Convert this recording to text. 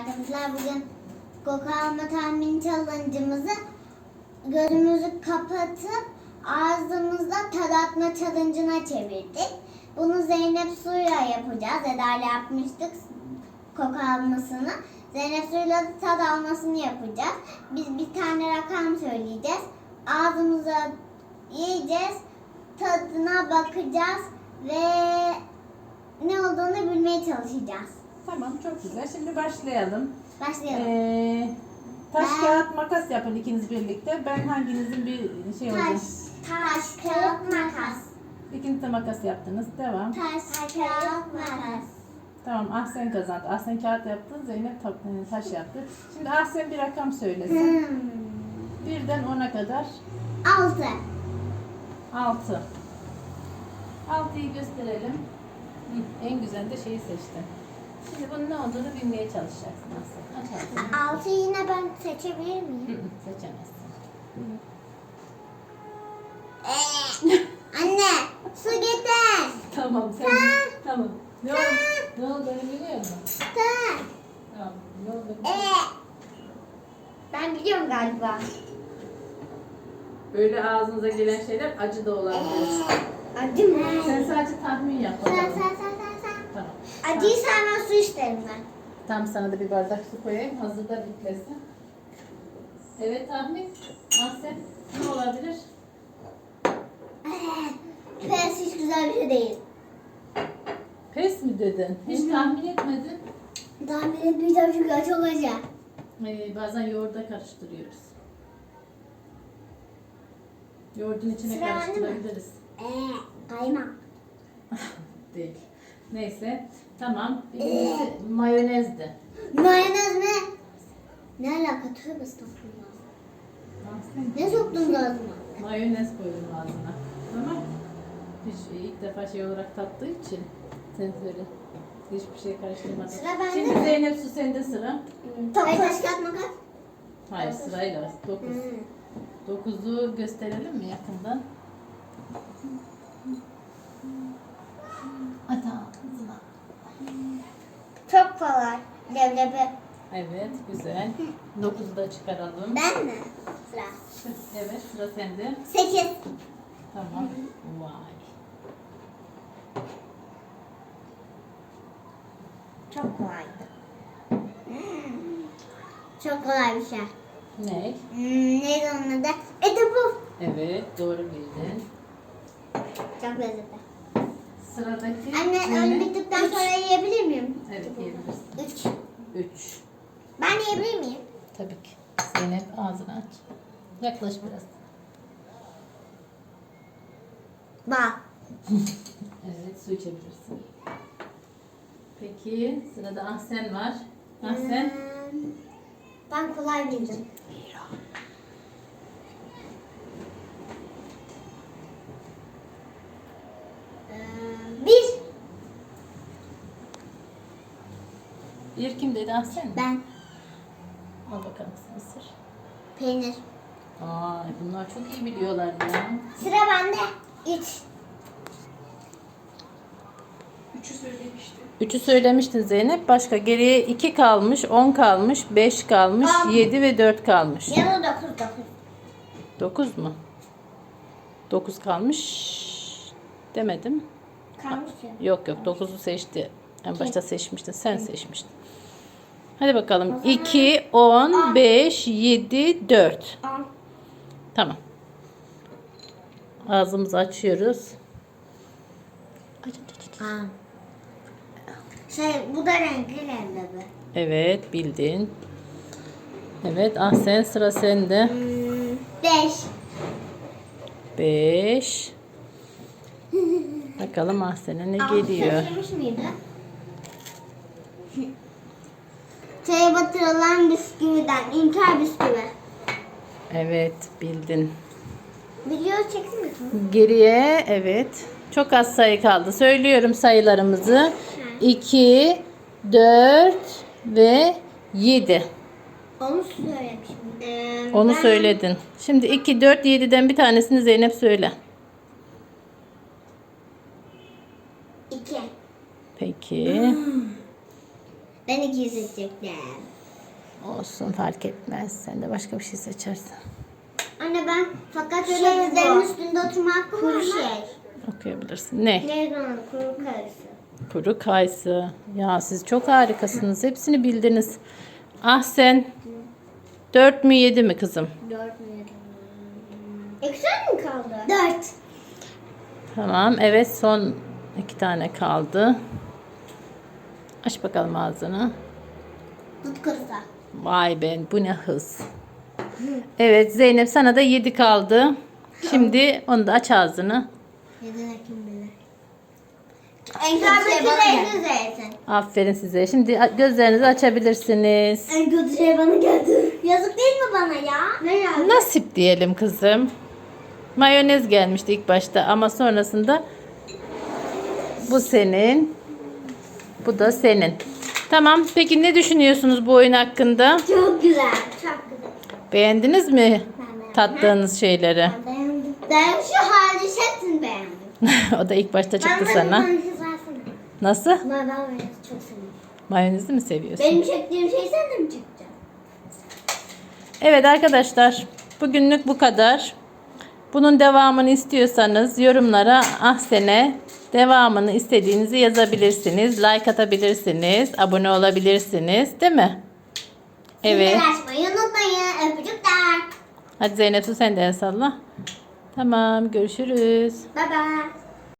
arkadaşlar. Bugün koku alma tahmin challenge'ımızı gözümüzü kapatıp ağzımızda tadatma challenge'ına çevirdik. Bunu Zeynep Su'yla yapacağız. Eda ile yapmıştık koku almasını. Zeynep Su'yla tad almasını yapacağız. Biz bir tane rakam söyleyeceğiz. Ağzımıza yiyeceğiz. Tadına bakacağız ve ne olduğunu bilmeye çalışacağız. Tamam çok güzel. Şimdi başlayalım. Başlayalım. Ee, taş Ben- kağıt makas yapın ikiniz birlikte. Ben hanginizin bir şey taş, oldu? taş, kağıt, makas. İkiniz de makas yaptınız. Devam. Taş, kağıt, makas. Tamam Ahsen kazandı. Ahsen kağıt yaptı. Zeynep ta- e, taş yaptı. Şimdi Ahsen bir rakam söylesin. Hmm. Birden ona kadar Altı. 6. 6'yı gösterelim. Hı, en güzel de şeyi seçtim. Şimdi bunun ne olduğunu bilmeye çalışacaksın Ahsen. Aç ağzını. Altı yine ben seçebilir Hı miyim? hı, Seçemezsin. Ee, anne, su getir. Tamam sen. tamam. Ne oldu? Ne oldu onu biliyor musun? Dur. Tamam. Ne oldu? Ee, ben biliyorum galiba. Böyle ağzınıza gelen şeyler acı da olabilir. Acı mı? Sen sadece tahmin yap Sen, bakalım. sen, sen, sen. Acıyı sevmem su isterim ben. Tam sana da bir bardak su koyayım. Hazır da bitlesin. Evet tahmin. Ahsen ne olabilir? Pes hiç güzel bir şey değil. Pes mi dedin? Hiç tahmin etmedin. Tahmin etmeyeceğim çünkü acı olacak. Ee, bazen yoğurda karıştırıyoruz. Yoğurdun içine Sıra bende mi? karıştırabiliriz. Ee, kaymak. Değil. Neyse. Tamam. Birincisi mayonezdi. Mayonez mi? Ne alaka? Tövbe estağfurullah. Ahsen. Ne soktun ağzıma? Mayonez koydum ağzına. Tamam. Hiç ilk defa şey olarak tattığı için sen söyle. Hiçbir şey karıştırmadın. Sıra bende Şimdi mi? Zeynep su sende sıra. Taş taş kağıt makas. Hayır sırayla. Dokuz. Hmm. Dokuzu gösterelim mi yakından? At ağzına. Çok kolay. Leblebi. Evet güzel. Dokuzu da çıkaralım. Ben mi? Sıra. Evet sıra sende. Sekiz. Tamam. Vay. Çok kolaydı. Hmm. Çok kolay bir şey. Ne? Hmm, neydi onun adı? Eti. Evet doğru bildin. Çok lezzetli. Sıradaki Anne öyle bittikten Üç. sonra yiyebilir miyim? Evet yiyebilirsin. Üç. Üç. Ben yiyebilir miyim? Tabii ki. Zeynep ağzını aç. Yaklaş biraz. Bak. Evet su içebilirsin. Peki sırada Ahsen var. Ahsen. Hmm, ben kolay bildim. Ee, Bir. Bir kim dedi Ahsen mi? Ben. Al bakalım mısır. Peynir. Ay bunlar çok iyi biliyorlar ya. Sıra bende. Üç. Üçü söylemiştin Zeynep. Başka geriye iki kalmış, on kalmış, beş kalmış, Tamam. yedi ve dört kalmış. Ya da dokuz dokuz. Dokuz mu? Dokuz kalmış. Demedim. Kalmış ya. Yok yok dokuzu seçti. En başta seçmiştin. Sen seçmiştin. Hadi bakalım. 2, 10, 5, 7, 4. Al. Tamam. Ağzımızı açıyoruz. Aa. Şey bu da renkli leblebi. Evet bildin. Evet Ahsen sıra sende. Hmm, beş. 5. Bakalım Ahsen'e ne geliyor. seçilmiş miydi? Çaya batırılan bisküviden. İnkar bisküvi. Evet bildin. Video çeksin mi? Geriye evet. Çok az sayı kaldı. Söylüyorum sayılarımızı. 2, 4 ve 7. Onu söylemişim. Ee, Onu ben- söyledin. Şimdi 2, 4, 7'den bir tanesini Zeynep söyle. İki. Peki. Ben iki seçecektim. Olsun fark etmez. Sen de başka bir şey seçersin. Anne ben fakat öyle dizlerin üstünde oturma hakkım var mı? Şey. Okuyabilirsin. Ne? Onun kuru karısı? Kuru kayısı. Ya siz çok harikasınız. Hepsini bildiniz. Ah sen. Dört mü yedi mi kızım? Dört mü yedi Eksen mi kaldı? Dört. Tamam. Evet son iki tane kaldı. Aç bakalım ağzını. Tut kırsa. Vay be bu ne hız. Evet Zeynep sana da 7 kaldı. Şimdi onu da aç ağzını. Yedine kim bilir. En kötü şey bana geldi. Zaten. Aferin size. Şimdi gözlerinizi açabilirsiniz. En kötü şey bana geldi. Yazık değil mi bana ya? Ne yazık? Nasip diyelim kızım. Mayonez gelmişti ilk başta ama sonrasında bu senin. Bu da senin. Tamam. Peki ne düşünüyorsunuz bu oyun hakkında? Çok güzel. Çok güzel. Beğendiniz mi tattığınız şeyleri? Ben beğendim. Ben şu halde hepsini beğendim. o da ilk başta çıktı Bana sana. Nasıl? Ben mayonez çok seviyorum. Mayonezi mi seviyorsun? Benim çektiğim şey sen de mi çekeceksin? Evet arkadaşlar bugünlük bu kadar. Bunun devamını istiyorsanız yorumlara Ahsen'e devamını istediğinizi yazabilirsiniz. Like atabilirsiniz. Abone olabilirsiniz. Değil mi? Evet. Zilleri açmayı unutmayın. Öpücükler. Hadi Zeynep sen de el salla. Tamam görüşürüz. Bye bye.